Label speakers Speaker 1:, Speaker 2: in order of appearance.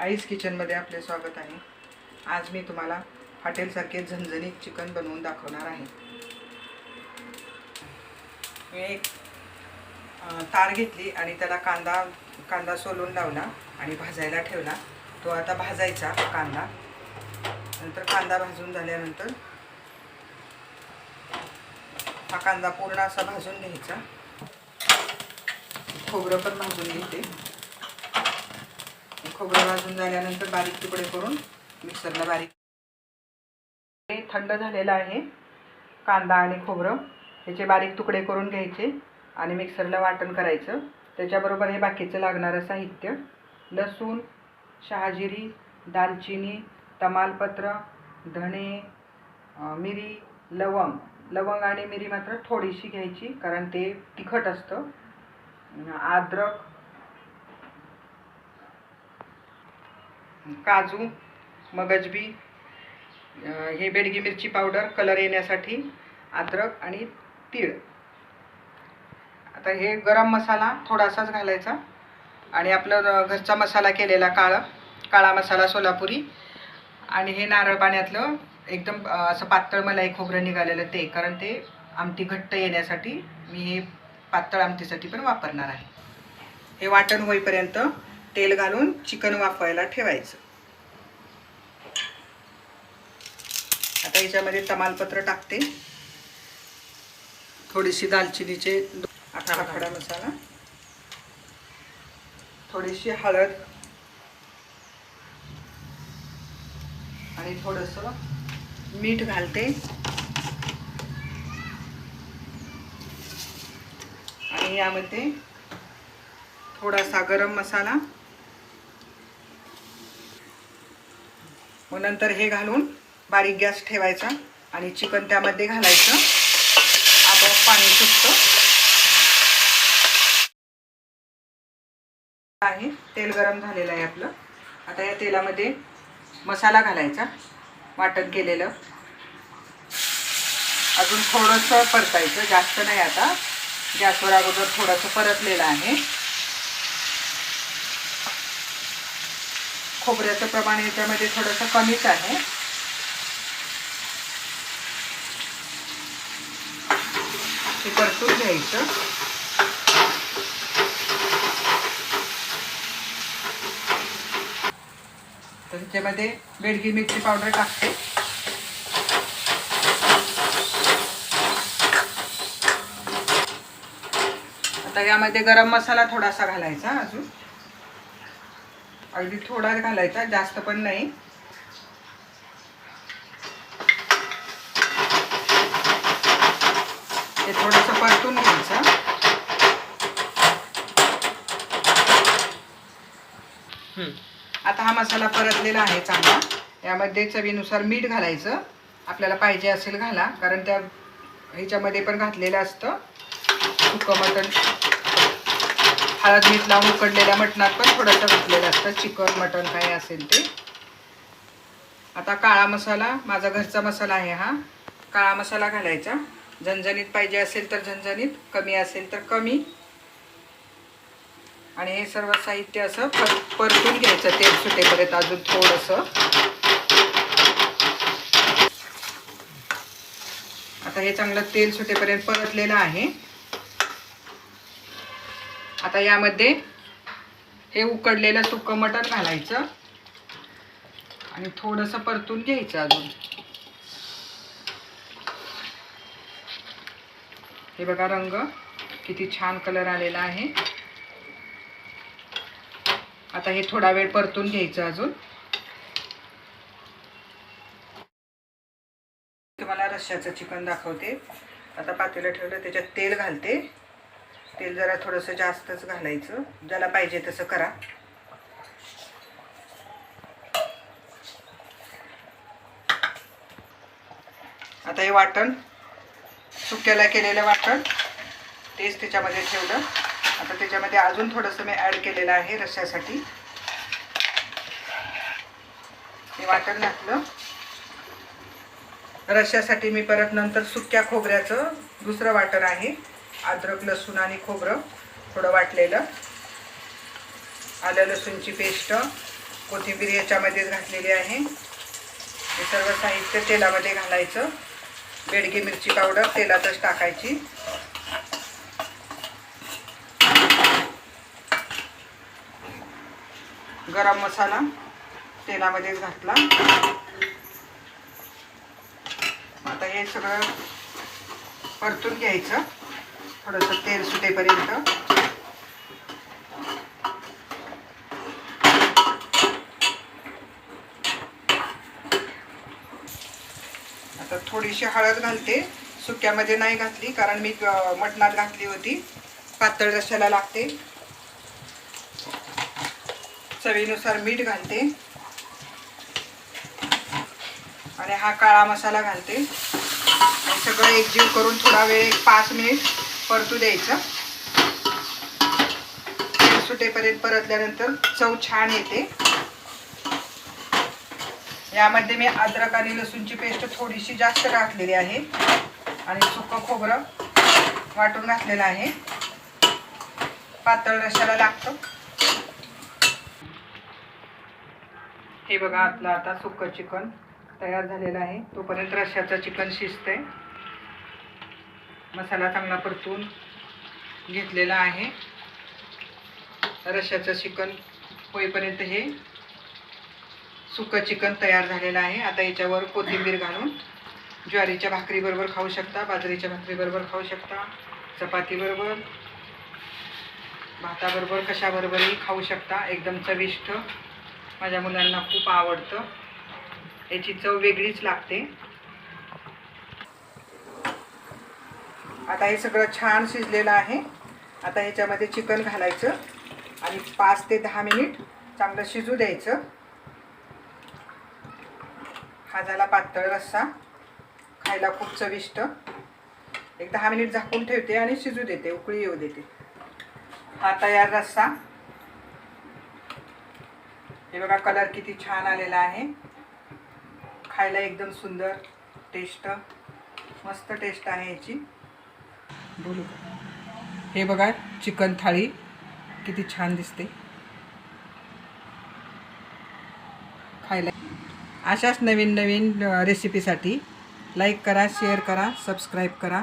Speaker 1: Ice किचनमध्ये आपले स्वागत आहे. आज मी तुम्हाला हॉटेलसारखे झणझणीत चिकन बनवून दाखवणार आहे. मी एक तार घेतली आणि त्याला कांदा कांदा सोलून लावला आणि भाजायला ठेवला. तो आता भाजायचा कांदा. नंतर कांदा भाजून झाल्यानंतर हा कांदा पूर्ण असा भाजून घ्यायचा. खोबरं पण भाजून घेते. खोबरं भाजून झाल्यानंतर बारीक तुकडे करून मिक्सरला बारीक थंड झालेलं आहे. कांदा आणि खोबरं ह्याचे बारीक तुकडे करून घ्यायचे आणि मिक्सरला वाटण करायचं. त्याच्याबरोबर हे बाकीचं लागणारं साहित्य लसूण शहाजिरी दालचिनी तमालपत्र धणे मिरी लवंग. लवंग आणि मिरी मात्र थोडीशी घ्यायची कारण ते तिखट असतं. अद्रक काजू मगजबी हे बेडगी मिरची पावडर कलर येण्यासाठी अद्रक आणि तीळ. आता हे गरम मसाला थोडासाच घालायचा आणि आपलं घरचा मसाला केलेला काळा काळा मसाला सोलापुरी आणि हे नारळ पाण्यातलं एकदम असं पातळ मलाई खोबरं निघालेलं ते कारण ते आमटी घट्ट येण्यासाठी मी हे पातळ आमटीसाठी पण वापरणार आहे. हे वाटण होईपर्यंत तेल घालून चिकन वाफवायला ठेवायचं. आता याच्यामध्ये तमालपत्र टाकते. थोडीशी दालचिनीचे आखाडा खडा मसाला. थोडीशी हळद. आणि थोडंसं मीठ घालते. आणि यामध्ये थोडासा गरम मसाला. मग नंतर हे घालून बारीक गॅस ठेवायचा आणि चिकन त्यामध्ये घालायचं. आपोआप पाणी सुटतं. आहे तेल गरम झालेलं आहे आपलं. आता या तेलामध्ये मसाला घालायचा वाटण केलेलं. अजून थोडंसं परतायचं जास्त नाही आता. गॅसवर अगोदर थोडंसं परतलेलं आहे. खोबऱ्याचं प्रमाण याच्यामध्ये थोडंसं कमीच आहे. ते परतून घ्यायचं. तर त्याच्यामध्ये बेडगी मिरची पावडर टाकते. आता यामध्ये गरम मसाला थोडासा घालायचा अजून. अगदी थोडा घालायचा जास्त पण नाही. ते थोडंसं परतून घ्यायचं. हं. आता हा मसाला परतलेला आहे चांगला. यामध्ये चवीनुसार मीठ घालायचं. आपल्याला पाहिजे असेल घाला कारण त्या ह्याच्यामध्ये पण घातलेलं असतं. सुकं मटण हळद मीठ लावून उकडलेल्या मटणात पण थोडंसं घातलेलं असतं चिकन मटण काय असेल ते. आता काळा मसाला माझा घरचा मसाला आहे हा. काळा मसाला घालायचा. झणझणीत पाहिजे असेल तर झणझणीत कमी असेल तर कमी. आणि हे सर्व साहित्य असं पर परतून घ्यायचं तेल सुटेपर्यंत अजून थोडंसं. आता हे चांगलं तेल सुटेपर्यंत परतलेलं आहे. आता यामध्ये हे उकडलेलं सुकं मटण घालायचं. आणि थोडंसं परतून घ्यायचं अजून. हे बघा रंग किती छान कलर आलेला आहे. आता हे थोडा वेळ परतून घ्यायचं अजून. तुम्हाला रश्श्याचं चिकन दाखवते. आता पातेलं ठेवलं त्याच्यात तेल घालते. तेल जरा थोडंसं जास्तच घालायचं. ज्याला पाहिजे तसं करा. आता हे वाटण सुक्याला केलेलं वाटण तेच त्याच्यामध्ये ठेवलं. आता त्याच्यामध्ये अजून थोडंसं मी ॲड केलेलं आहे रश्श्यासाठी हे वाटण घातलं. रश्श्यासाठी मी परत नंतर सुक्या खोबऱ्याचं दुसरं वाटण आहे. अद्रक लसूण आणि खोबरं थोडं वाटलेलं. आलं लसूणची पेस्ट. कोथिंबीर याच्यामध्येच घातलेली आहे. हे सर्व साहित्य तेलामध्ये घालायचं. बेडगी मिरची पावडर तेलातच टाकायची. गरम मसाला तेलामध्येच घातला. आता हे सगळं परतून घ्यायचं. थोडंसं तेल सुटेपर्यंत. आता थोडीशी हळद घालते. सुक्यामध्ये नाही घातली कारण मी मटणात घातली होती. पातळ रशाला लागते. चवीनुसार मीठ घालते. आणि हा काळा मसाला घालते. सगळं एकजीव करून थोडा वेळ एक पाच मिनिट परतू द्यायचं. तेल सुटेपर्यंत परतल्यानंतर चव छान येते. यामध्ये मी अद्रक आणि लसूणची पेस्ट थोडीशी जास्त घातलेली आहे. आणि सुकं खोबरं वाटून घातलेलं आहे. पातळ रशाला लागतं. हे बघा आपलं आता सुकं चिकन तयार झालेलं आहे. तोपर्यंत रश्याचं चिकन शिजतंय. मसाला चांगला परतून घेतलेला आहे. रश्याचं चिकन होईपर्यंत हे सुकं चिकन तयार झालेलं आहे. आता याच्यावर कोथिंबीर घालून ज्वारीच्या भाकरीबरोबर खाऊ शकता बाजरीच्या भाकरीबरोबर खाऊ शकता चपातीबरोबर भाताबरोबर कशाबरोबरही खाऊ शकता. एकदम चविष्ट. माझ्या मुलांना खूप आवडतं. याची चव वेगळीच लागते. आता हे सगळं छान शिजलेलं आहे. आता ह्याच्यामध्ये चिकन घालायचं आणि पाच ते दहा मिनिट चांगलं शिजू द्यायचं. हा झाला पातळ रस्सा. खायला खूप चविष्ट. एक दहा मिनिट झाकून ठेवते आणि शिजू देते उकळी येऊ देते. हा तयार रस्सा. हे बघा कलर किती छान आलेला आहे. खायला एकदम सुंदर टेस्ट मस्त टेस्ट आहे याची. बोलू हे बघा चिकन थाळी. किती छान दिसते. खायला. अशाच नवीन नवीन रेसिपीसाठी लाईक करा शेअर करा सबस्क्राईब करा.